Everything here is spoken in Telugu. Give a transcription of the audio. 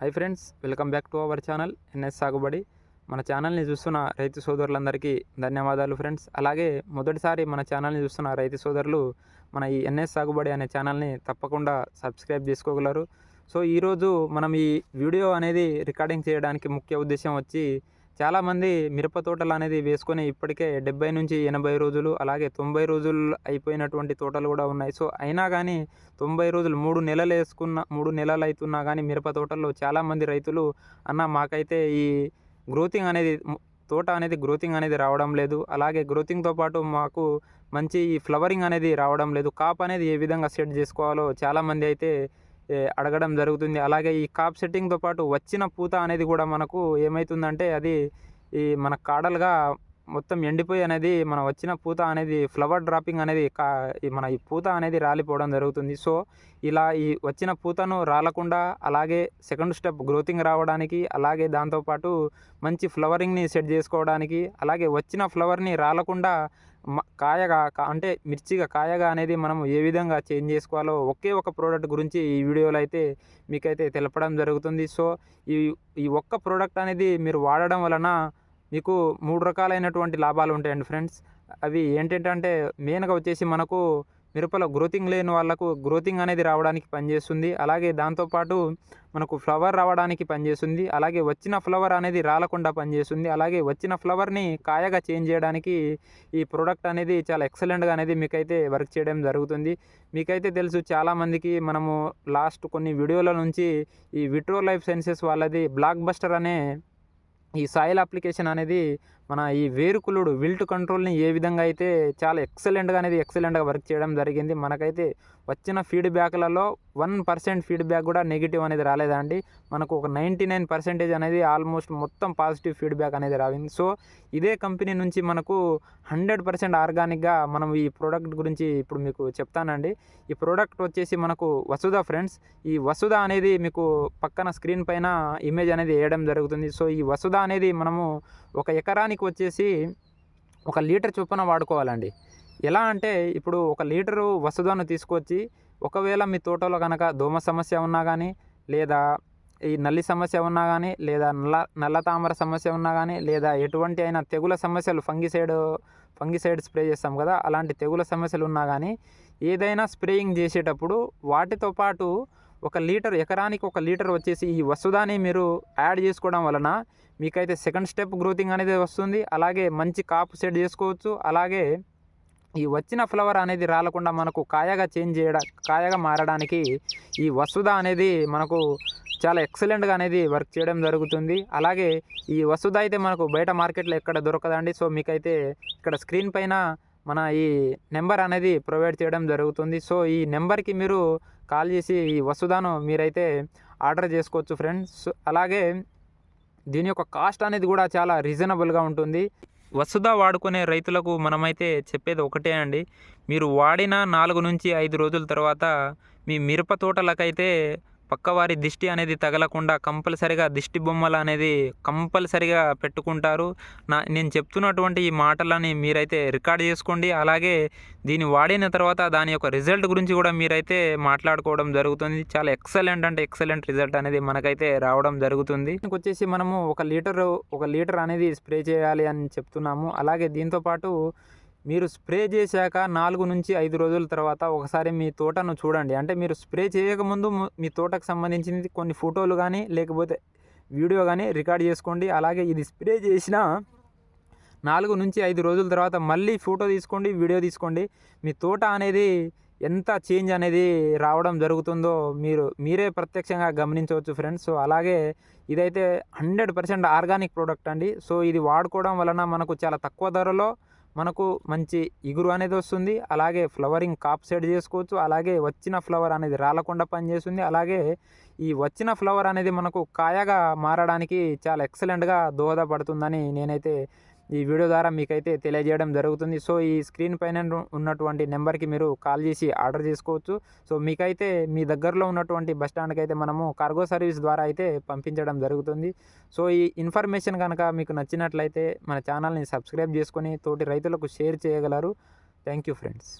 Hi friends welcome back to our channel NS సాగుబడి మన ఛానల్ని చూస్తున్న రైతు సోదరులందరికీ ధన్యవాదాలు ఫ్రెండ్స్ అలాగే మొదటిసారి మన ఛానల్ని చూస్తున్న రైతు సోదరులు మన ఈ ఎన్ఎస్ సాగుబడి అనే ఛానల్ని తప్పకుండా సబ్స్క్రైబ్ చేసుకోగలరు. సో ఈరోజు మనం ఈ వీడియో అనేది రికార్డింగ్ చేయడానికి ముఖ్య ఉద్దేశం వచ్చి చాలామంది మిరప తోటలు అనేది వేసుకొని ఇప్పటికే డెబ్బై నుంచి ఎనభై రోజులు అలాగే తొంభై రోజులు అయిపోయినటువంటి తోటలు కూడా ఉన్నాయి. సో అయినా కానీ తొంభై రోజులు మూడు నెలలు వేసుకున్న మూడు నెలలు అవుతున్నా కానీ మిరప తోటల్లో చాలామంది రైతులు అన్న మాకైతే ఈ గ్రోతింగ్ అనేది తోట అనేది గ్రోతింగ్ అనేది రావడం లేదు. అలాగే గ్రోతింగ్తో పాటు మాకు మంచి ఫ్లవరింగ్ అనేది రావడం లేదు. కాప్ అనేది ఏ విధంగా సెట్ చేసుకోవాలో చాలామంది అయితే అడగడం జరుగుతుంది. అలాగే ఈ కాప్ సెట్టింగ్తో పాటు వచ్చిన పూత అనేది కూడా మనకు ఏమవుతుందంటే అది ఈ మన కాడలుగా మొత్తం ఎండిపోయి అనేది మన వచ్చిన పూత అనేది ఫ్లవర్ డ్రాపింగ్ అనేది కా మన ఈ పూత అనేది రాలిపోవడం జరుగుతుంది. సో ఇలా ఈ వచ్చిన పూతను రాలకుండా అలాగే సెకండ్ స్టెప్ గ్రోతింగ్ రావడానికి అలాగే దాంతోపాటు మంచి ఫ్లవరింగ్ని సెట్ చేసుకోవడానికి అలాగే వచ్చిన ఫ్లవర్ని రాలకుండా కాయగా కా- అంటే మిర్చిగా కాయగా అనేది మనం ఏ విధంగా చేంజ్ చేసుకోవాలో ఒకే ఒక ప్రోడక్ట్ గురించి ఈ వీడియోలో అయితే మీకైతే తెలపడం జరుగుతుంది. సో ఈ ఈ ఒక్క ప్రోడక్ట్ అనేది మీరు వాడడం వలన మీకు మూడు రకాలైనటువంటి లాభాలు ఉంటాయండి ఫ్రెండ్స్. అవి ఏంటంటే మెయిన్గా వచ్చేసి మనకు మిరపలో గ్రోతింగ్ లేని వాళ్ళకు గ్రోతింగ్ అనేది రావడానికి పనిచేస్తుంది. అలాగే దాంతోపాటు మనకు ఫ్లవర్ రావడానికి పనిచేస్తుంది. అలాగే వచ్చిన ఫ్లవర్ అనేది రాలకుండా పనిచేస్తుంది. అలాగే వచ్చిన ఫ్లవర్ని కాయగా చేంజ్ చేయడానికి ఈ ప్రోడక్ట్ అనేది చాలా ఎక్సలెంట్గా అనేది మీకైతే వర్క్ చేయడం జరుగుతుంది. మీకైతే తెలుసు చాలామందికి మనము లాస్ట్ కొన్ని వీడియోల నుంచి ఈ విట్రో లైఫ్ సైన్సెస్ వాళ్ళది బ్లాక్ బస్టర్ అనే ఈ సాయిల్ అప్లికేషన్ అనేది మన ఈ వేరుకులుడు విల్ట్ కంట్రోల్ని ఏ విధంగా అయితే చాలా ఎక్సలెంట్గా అనేది ఎక్సలెంట్గా వర్క్ చేయడం జరిగింది. మనకైతే వచ్చిన ఫీడ్బ్యాక్లలో వన్ పర్సెంట్ ఫీడ్బ్యాక్ కూడా నెగిటివ్ అనేది రాలేదండి మనకు ఒక నైంటీ నైన్ పర్సెంటేజ్ అనేది ఆల్మోస్ట్ మొత్తం పాజిటివ్ ఫీడ్బ్యాక్ అనేది రావింది. సో ఇదే కంపెనీ నుంచి మనకు హండ్రెడ్ పర్సెంట్ ఆర్గానిక్గా మనం ఈ ప్రోడక్ట్ గురించి ఇప్పుడు మీకు చెప్తానండి. ఈ ప్రోడక్ట్ వచ్చేసి మనకు వసుధ ఫ్రెండ్స్. ఈ వసుధ అనేది మీకు పక్కన స్క్రీన్ పైన ఇమేజ్ అనేది వేయడం జరుగుతుంది. సో ఈ వసుధ అనేది మనము ఒక ఎకరానికి వచ్చేసి ఒక లీటర్ చొప్పున వాడుకోవాలండి. ఎలా అంటే ఇప్పుడు ఒక లీటరు వసదను తీసుకొచ్చి ఒకవేళ మీ తోటలో కనుక దోమ సమస్య ఉన్నా కానీ లేదా ఈ నల్లి సమస్య ఉన్నా కానీ లేదా నల్ల నల్ల తామర సమస్య ఉన్నా కానీ లేదా ఎటువంటి అయినా తెగుల సమస్యలు ఫంగిసైడ్ ఫంగిసైడ్ స్ప్రే చేస్తాం కదా అలాంటి తెగుల సమస్యలు ఉన్నా కానీ ఏదైనా స్ప్రేయింగ్ చేసేటప్పుడు వాటితో పాటు ఒక లీటర్ ఎకరానికి ఒక లీటర్ వచ్చేసి ఈ వసుధాని మీరు యాడ్ చేసుకోవడం వలన మీకైతే సెకండ్ స్టెప్ గ్రోతింగ్ అనేది వస్తుంది. అలాగే మంచి కాపు సెట్ చేసుకోవచ్చు. అలాగే ఈ వచ్చిన ఫ్లవర్ అనేది రాలకుండా మనకు కాయగా చేంజ్ చేయడం కాయగా మారడానికి ఈ వసుధ అనేది మనకు చాలా ఎక్సలెంట్గా అనేది వర్క్ చేయడం జరుగుతుంది. అలాగే ఈ వసుధ అయితే మనకు బయట మార్కెట్లో ఎక్కడ దొరకదండి. సో మీకైతే ఇక్కడ స్క్రీన్ పైన మన ఈ నెంబర్ అనేది ప్రొవైడ్ చేయడం జరుగుతుంది. సో ఈ నెంబర్కి మీరు కాల్ చేసి ఈ వసుదాను మీరైతే ఆర్డర్ చేసుకోవచ్చు ఫ్రెండ్స్. అలాగే దీని యొక్క కాస్ట్ అనేది కూడా చాలా రీజనబుల్గా ఉంటుంది. వసుధ వాడుకునే రైతులకు మనమైతే చెప్పేది ఒకటే అండి. మీరు వాడిన నాలుగు నుంచి ఐదు రోజుల తర్వాత మీ మిరప తోటలకైతే పక్కవారి దిష్టి అనేది తగలకుండా కంపల్సరిగా దిష్టి బొమ్మలు అనేది కంపల్సరిగా పెట్టుకుంటారు. నా నేను చెప్తున్నటువంటి ఈ మాటలని మీరైతే రికార్డ్ చేసుకోండి. అలాగే దీన్ని వాడిన తర్వాత దాని యొక్క రిజల్ట్ గురించి కూడా మీరైతే మాట్లాడుకోవడం జరుగుతుంది. చాలా ఎక్సలెంట్ అంటే ఎక్సలెంట్ రిజల్ట్ అనేది మనకైతే రావడం జరుగుతుంది. దీనికి వచ్చేసి మనము ఒక లీటర్ ఒక లీటర్ అనేది స్ప్రే చేయాలి అని చెప్తున్నాము. అలాగే దీంతో పాటు మీరు స్ప్రే చేశాక నాలుగు నుంచి ఐదు రోజుల తర్వాత ఒకసారి మీ తోటను చూడండి. అంటే మీరు స్ప్రే చేయకముందు మీ తోటకు సంబంధించినది కొన్ని ఫోటోలు కానీ లేకపోతే వీడియో కానీ రికార్డ్ చేసుకోండి. అలాగే ఇది స్ప్రే చేసిన నాలుగు నుంచి ఐదు రోజుల తర్వాత మళ్ళీ ఫోటో తీసుకోండి వీడియో తీసుకోండి. మీ తోట అనేది ఎంత చేంజ్ అనేది రావడం జరుగుతుందో మీరు మీరే ప్రత్యక్షంగా గమనించవచ్చు ఫ్రెండ్స్. సో అలాగే ఇదైతే హండ్రెడ్ పర్సెంట్ ఆర్గానిక్ ప్రోడక్ట్ అండి. సో ఇది వాడుకోవడం వలన మనకు చాలా తక్కువ ధరలో మనకు మంచి ఇగురు అనేది వస్తుంది. అలాగే ఫ్లవరింగ్ కాప్ సెట్ చేసుకోవచ్చు. అలాగే వచ్చిన ఫ్లవర్ అనేది రాలకుండా పనిచేస్తుంది. అలాగే ఈ వచ్చిన ఫ్లవర్ అనేది మనకు కాయగా మారడానికి చాలా ఎక్సలెంట్గా దోహదపడుతుందని నేనైతే ఈ వీడియో ద్వారా మీకైతే తెలియజేయడం జరుగుతుంది. సో ఈ స్క్రీన్ పైన ఉన్నటువంటి నెంబర్కి మీరు కాల్ చేసి ఆర్డర్ చేసుకోవచ్చు. సో మీకైతే మీ దగ్గరలో ఉన్నటువంటి బస్ స్టాండ్కి అయితే మనము కార్గో సర్వీస్ ద్వారా అయితే పంపించడం జరుగుతుంది. సో ఈ ఇన్ఫర్మేషన్ కనుక మీకు నచ్చినట్లయితే మన ఛానల్ని సబ్స్క్రైబ్ చేసుకొని తోటి రైతులకు షేర్ చేయగలరు. Thank you friends.